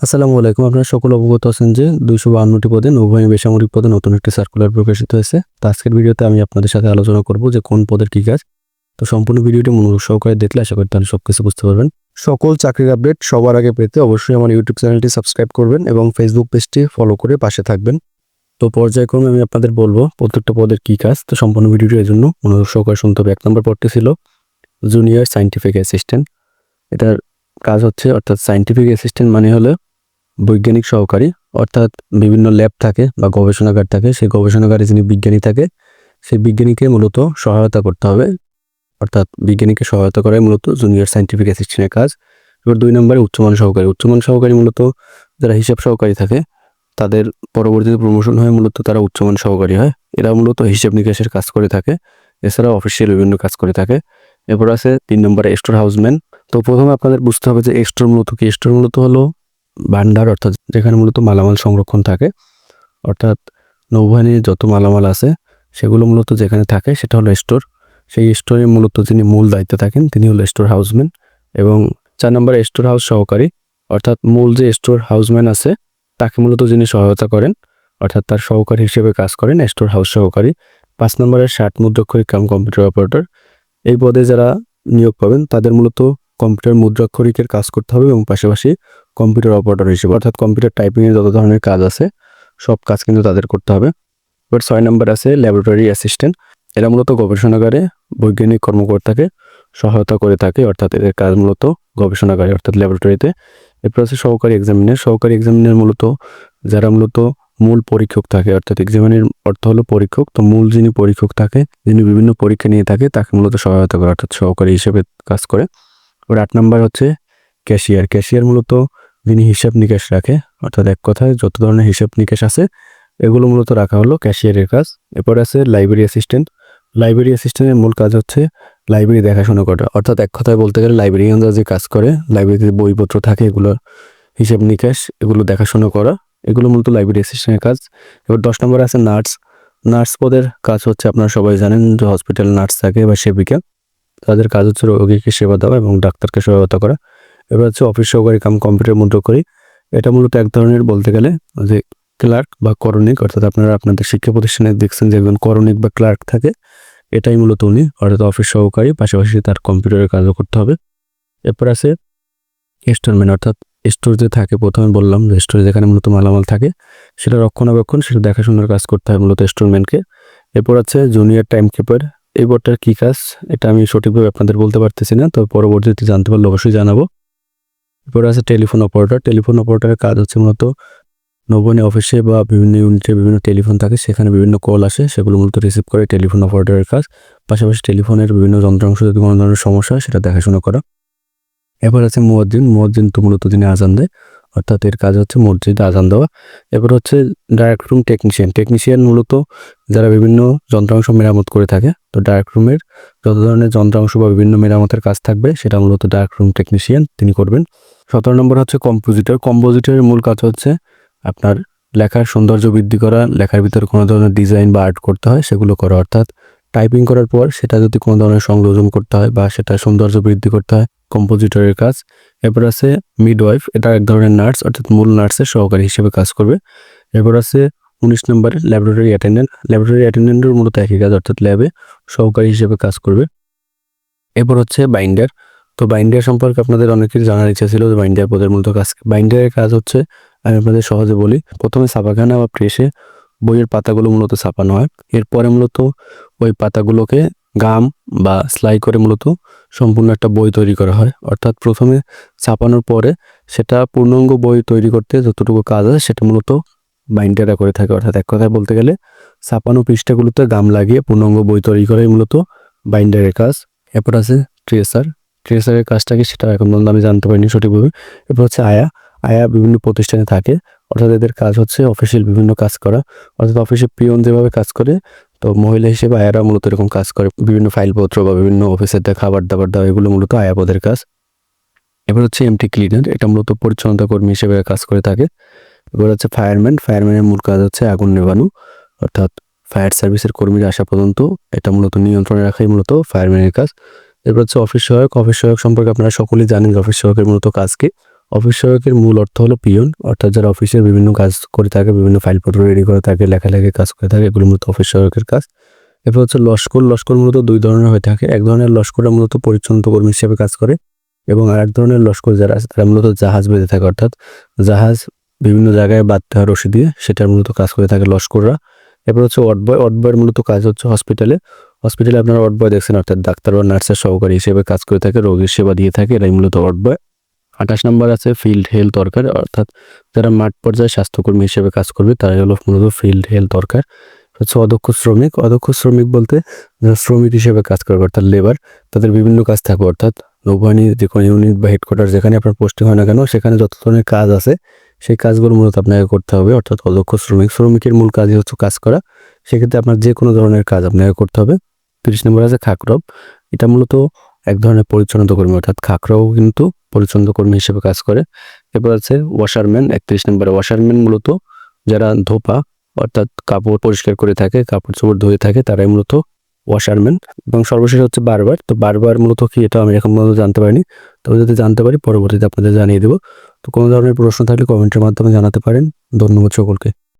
আসসালামু আলাইকুম। আপনারা সকল অবগত আছেন যে দুইশো বাহান্নটি পদে নৌবাহিনী বেসামরিক পদে নতুন একটি সার্কুলার প্রকাশিত হয়েছে। তো আজকের ভিডিওতে আমি আপনাদের সাথে আলোচনা করব যে কোন পদের কী কাজ। তো সম্পূর্ণ ভিডিওটি মনোযোগ সহকারে দেখলে আশা করি তাহলে সব কিছু বুঝতে পারবেন। সকল চাকরির আপডেট সবার আগে পেতে অবশ্যই আমার ইউটিউব চ্যানেলটি সাবস্ক্রাইব করবেন এবং ফেসবুক পেজটি ফলো করে পাশে থাকবেন। তো পর্যায়ক্রমে আমি আপনাদের বলব প্রত্যেকটা পদের কী কাজ। তো সম্পূর্ণ ভিডিওটি এর জন্য মনোযোগ সহকারে শুনতে হবে। এক নম্বর পদটি ছিল জুনিয়র সাইন্টিফিক অ্যাসিস্ট্যান্ট এটার কাজ হচ্ছে অর্থাৎ সাইন্টিফিক অ্যাসিস্ট্যান্ট মানে হলো বৈজ্ঞানিক সহকারী, অর্থাৎ বিভিন্ন ল্যাব থাকে বা গবেষণাগার থাকে, সেই গবেষণাগারে যিনি বিজ্ঞানী থাকে, সেই বিজ্ঞানীকে মূলত সহায়তা করতে হবে। অর্থাৎ বিজ্ঞানীকে সহায়তা করাই মূলত জুনিয়র সাইন্টিফিক অ্যাসিস্ট্যান্টের কাজ। এবার দুই নম্বরে উচ্চমান সহকারী। উচ্চমান সহকারী মূলত যারা হিসাব সহকারী থাকে, তাদের পরবর্তীতে প্রমোশন হয়, মূলত তারা উচ্চমান সহকারী হয়। এরা মূলত হিসাব নিকাশের কাজ করে থাকে, এছাড়াও অফিসিয়াল বিভিন্ন কাজ করে থাকে। এরপর আছে তিন নম্বরে স্টোর হাউসম্যান। তো প্রথমে আপনাদের বুঝতে হবে যে স্টোর মূলত কি? স্টোর মূলত হলো ভান্ডার অর্থাৎ যেখানে মূলত মালামাল সংরক্ষণ থাকে, অর্থাৎ নৌবাহিনীর যত মালামাল আছে, সেগুলো মূলত যেখানে থাকে সেটা হলো স্টোর। সেই স্টোরে মূলত যিনি মূল দায়িত্বে থাকেন তিনি হলো স্টোর হাউসম্যান এবং চার নম্বরে স্টোর হাউস সহকারী, অর্থাৎ মূল যে স্টোর হাউসম্যান আছে, তাকে মূলত যিনি সহায়তা করেন, অর্থাৎ তার সহকারী হিসেবে কাজ করেন স্টোর হাউস সহকারী। পাঁচ নম্বরে ষাট মুদ্রাক্ষরিক কাম কম্পিউটার অপারেটর। এই পদে যারা নিয়োগ পাবেন, তাদের মূলত কম্পিউটার মুদ্রাক্ষরিকের কাজ করতে হবে এবং পাশাপাশি কম্পিউটার অপারেটর হিসেবে, অর্থাৎ কম্পিউটার টাইপিংয়ের যত ধরনের কাজ আছে, সব কাজ কিন্তু তাদের করতে হবে। এবার ছয় নম্বর আছে ল্যাবরেটরি অ্যাসিস্ট্যান্ট এরা মূলত গবেষণাগারে বৈজ্ঞানিক কর্মকর্তাকে সহায়তা করে থাকে, অর্থাৎ এদের কাজ মূলত গবেষণাগারে, অর্থাৎ ল্যাবরেটরিতে এরপর আছে সহকারী এক্সামিনার সহকারী এক্সামিনার মূলত যারা মূলত মূল পরীক্ষক থাকে, অর্থাৎ এক্সামিনের অর্থ হলো পরীক্ষক। তো মূল যিনি পরীক্ষক থাকে, যিনি বিভিন্ন পরীক্ষা নিয়ে থাকে, তাকে মূলত সহায়তা করে, অর্থাৎ সহকারী হিসেবে কাজ করে। এবার আট নম্বর হচ্ছে ক্যাশিয়ার ক্যাশিয়ার মূলত যিনি হিসাব নিকাশ রাখে, অর্থাৎ এক কথায় যত ধরনের হিসাব নিকাশ আছে, এগুলো মূলত রাখা হলো ক্যাশিয়ারের কাজ। এরপর আছে লাইব্রেরি অ্যাসিস্ট্যান্ট। লাইব্রেরি অ্যাসিস্ট্যান্টের মূল কাজ হচ্ছে লাইব্রেরি দেখাশোনা করা। অর্থাৎ এক কথায় বলতে গেলে লাইব্রেরিয়ানরা যে কাজ করে, লাইব্রেরিতে বইপত্র থাকে এগুলো হিসাব নিকাশ, এগুলো দেখাশোনা করা, এগুলো মূলত লাইব্রেরি অ্যাসিস্ট্যান্টের কাজ। এবার দশ নম্বর আছে নার্স। নার্স পদের কাজ হচ্ছে, আপনারা সবাই জানেন যে হসপিটাল নার্স থাকে বা সেবিকা। তাদের কাজ হচ্ছে রোগীকে সেবা দেওয়া এবং ডাক্তারকে সহায়তা করা। এবার হচ্ছে অফিস সহকারী কাম কম্পিউটার মুদ্রা করি। এটা মূলত এক ধরনের বলতে গেলে যে ক্লার্ক বা করণিক, অর্থাৎ আপনারা আপনাদের শিক্ষা প্রতিষ্ঠানে দেখছেন যে একজন করণিক বা ক্লার্ক থাকে, এটাই মূলত উনি, অর্থাৎ অফিস সহকারী, পাশাপাশি তার কম্পিউটারের কাজও করতে হবে। এরপর আছে স্টোরম্যান অর্থাৎ স্টোর যে থাকে, প্রথমে বললাম যে স্টোরে যেখানে মূলত মালামাল থাকে, সেটা রক্ষণাবেক্ষণ, সেটা দেখাশোনার কাজ করতে হয় মূলত স্টোরম্যানকে এরপর আছে জুনিয়র টাইম কিপার এই বোর্ডটার কী কাজ? এটা আমি সঠিকভাবে আপনাদের বলতে পারতেছি না তবে পরবর্তীতে জানতে পারলে অবশ্যই জানাব। এরপর আছে টেলিফোন অপারেটর। টেলিফোন অপারেটরের কাজ হচ্ছে মূলত নবনী অফিসে বা বিভিন্ন ইউনিটে বিভিন্ন টেলিফোন থাকে, সেখানে বিভিন্ন কল আসে, সেগুলো মূলত রিসিভ করে টেলিফোন অপারেটরের কাজ। পাশাপাশি টেলিফোনের বিভিন্ন যন্ত্রাংশ যদি কোনো ধরনের সমস্যা হয়, সেটা দেখাশোনা করা। এবার আছে মুয়াদ্দিন মুয়াদ্দিন তো মূলত তিনি আজান দেয় অর্থাৎ এর কাজ হচ্ছে মসজিদে, আজান দেওয়া। এরপর হচ্ছে ডাইরেক্ট রুম টেকনিশিয়ান টেকনিশিয়ান মূলত যারা বিভিন্ন যন্ত্রাংশ মেরামত করে থাকে। তো ডাইরেক্ট রুমের যত ধরনের যন্ত্রাংশ বা বিভিন্ন মেরামতের কাজ থাকবে, সেটা মূলত ডাইরেক্ট রুম টেকনিশিয়ান তিনি করবেন। সতেরো নম্বর হচ্ছে কম্পোজিটর কম্পোজিটরের মূল কাজ হচ্ছে আপনার লেখার সৌন্দর্য বৃদ্ধি করা, লেখার ভিতরে কোনো ধরনের ডিজাইন বা আর্ট করতে হয়, সেগুলো করা। অর্থাৎ টাইপিং করার পর সেটা যদি কোনো ধরনের সংযোজন করতে হয় বা সেটা সৌন্দর্য বৃদ্ধি করতে হয় কম্পোজিটরের কাজ। এরপর আছে মিডওয়াইফ এটা এক ধরনের নার্স অর্থাৎ মূল নার্সের সহকারী হিসেবে কাজ করবে। এরপর আছে উনিশ নম্বরে ল্যাবরেটরি অ্যাটেন্ডেন্ট ল্যাবরেটরি অ্যাটেন্ডেন্টের মূলত একই কাজ, অর্থাৎ ল্যাবে সহকারী হিসেবে কাজ করবে। এরপর হচ্ছে বাইন্ডার তো বাইন্ডার সম্পর্কে আপনাদের অনেকের জানার ইচ্ছা ছিল যে বাইন্ডার পদের মূলত কাজ। বাইন্ডারের কাজ হচ্ছে, আমি আপনাদের সহজে বলি, প্রথমে ছাপাখানা বা প্রেসে বইয়ের পাতাগুলো মূলত ছাপানো হয়। এরপরে মূলত ওই পাতাগুলোকে গাম বা সেলাই করে মূলত সম্পূর্ণ একটা বই তৈরি করা হয়। অর্থাৎ প্রথমে ছাপানোর পরে সেটা পূর্ণাঙ্গ বই তৈরি করতে যতটুকু কাজ আছে সেটা মূলত বাইন্ডাররা করে থাকে। অর্থাৎ এক কথায় বলতে গেলে ছাপানো পৃষ্ঠাগুলোতে গাম লাগিয়ে পূর্ণাঙ্গ বই তৈরি করাই মূলত বাইন্ডারের কাজ। এরপর আছে ট্রেসার। ট্রেসারের কাজটা কি সেটা এখন পর্যন্ত আমি জানতে পারিনি সঠিকভাবে। এরপর হচ্ছে আয়া। আয়া বিভিন্ন প্রতিষ্ঠানে থাকে। অর্থাৎ এদের কাজ হচ্ছে অফিসিয়াল বিভিন্ন কাজ করা। অর্থাৎ অফিসে পিয়ন যেভাবে কাজ করে তো মহিলা হিসেবে আয়ারা মূলত এরকম কাজ করে। বিভিন্ন ফাইলপত্র বা বিভিন্ন অফিসের দেওয়া খাবার দাবার দেওয়া, এগুলো মূলত আয়াপদের কাজ। এবার হচ্ছে এমটি ক্লিনার এটা মূলত পরিচ্ছন্নতা কর্মী হিসেবে কাজ করে থাকে। এবার হচ্ছে ফায়ারম্যান ফায়ারম্যানের মূল কাজ হচ্ছে আগুন নেভানো, অর্থাৎ ফায়ার সার্ভিসের কর্মীরা আসা পর্যন্ত এটা মূলত নিয়ন্ত্রণে রাখাই মূলত ফায়ারম্যানের কাজ। এরপর হচ্ছে অফিস সহায়ক অফিস সহায়ক সম্পর্কে আপনারা সকলেই জানেন অফিস সহায়কের মূলত কাজ কি। অফিস সহায়কের মূল অর্থ হলো পিয়ন অর্থাৎ যারা অফিসের বিভিন্ন কাজ করে থাকে, বিভিন্ন ফাইলপত্র রেডি করে থাকে, লেখালেখি কাজ করে থাকে, এগুলো মূলত অফিস সহায়কের কাজ। এরপর হচ্ছে লস্কর লস্কর মূলত দুই ধরনের হয়ে থাকে। এক ধরনের লস্কররা মূলত পরিচ্ছন্ন কর্মী হিসেবে কাজ করে এবং আরেক ধরনের লস্কর যারা আছে, তারা মূলত জাহাজ বেঁধে থাকে, অর্থাৎ জাহাজ বিভিন্ন জায়গায় বাঁধতে হয় রশি দিয়ে, সেটার মূলত কাজ করে থাকে লস্কররা এরপর হচ্ছে অটবয় অটবয়ের মূলত কাজ হচ্ছে হসপিটালে হসপিটালে আপনারা অটবয় দেখছেন, অর্থাৎ ডাক্তার বা নার্সের সহকারী হিসেবে কাজ করে থাকে, রোগীর সেবা দিয়ে থাকে, এরাই মূলত অটবয় আঠাশ নম্বর আছে ফিল্ড হেলথ ওয়ার্কার অর্থাৎ যারা মাঠ পর্যায়ে স্বাস্থ্যকর্মী হিসেবে কাজ করবে, তারাই হলো মূলত ফিল্ড হেলথ ওয়ার্কার হচ্ছে অদক্ষ শ্রমিক অদক্ষ শ্রমিক বলতে যারা শ্রমিক হিসেবে কাজ করবে, অর্থাৎ লেবার তাদের বিভিন্ন কাজ থাকবে, অর্থাৎ নৌবাহিনী, যে কোনো ইউনিট বা হেডকোয়ার্টার যেখানে আপনার পোস্টিং হয় না কেন, সেখানে যত ধরনের কাজ আছে, সেই কাজগুলো মূলত আপনাকে করতে হবে, অর্থাৎ অদক্ষ শ্রমিক। শ্রমিকের মূল কাজই হচ্ছে কাজ করা, সেক্ষেত্রে আপনার যে কোনো ধরনের কাজ আপনাকে করতে হবে। তিরিশ নম্বর আছে খাকরব, এটা মূলত এক ধরনের পরিচ্ছন্নতা কর্মী, অর্থাৎ খাকরাও কিন্তু পরিচ্ছন্নতা কর্মী হিসেবে কাজ করে। এরপর আছে ওয়াশারম্যান একত্রিশ নম্বরে ওয়াশারম্যান মূলত যারা ধোপা অর্থাৎ কাপড় পরিষ্কার করে থাকে, কাপড় চোপড় ধুয়ে থাকে, তারাই মূলত ওয়াশারম্যান এবং সর্বশেষ হচ্ছে বারবার তো বারবার মূলত কি এটা আমি এখন মূলত জানতে পারিনি। তবে যদি জানতে পারি, পরবর্তীতে আপনাদের জানিয়ে দেবো। তো কোনো ধরনের প্রশ্ন থাকলে কমেন্টের মাধ্যমে জানাতে পারেন। ধন্যবাদ সকলকে।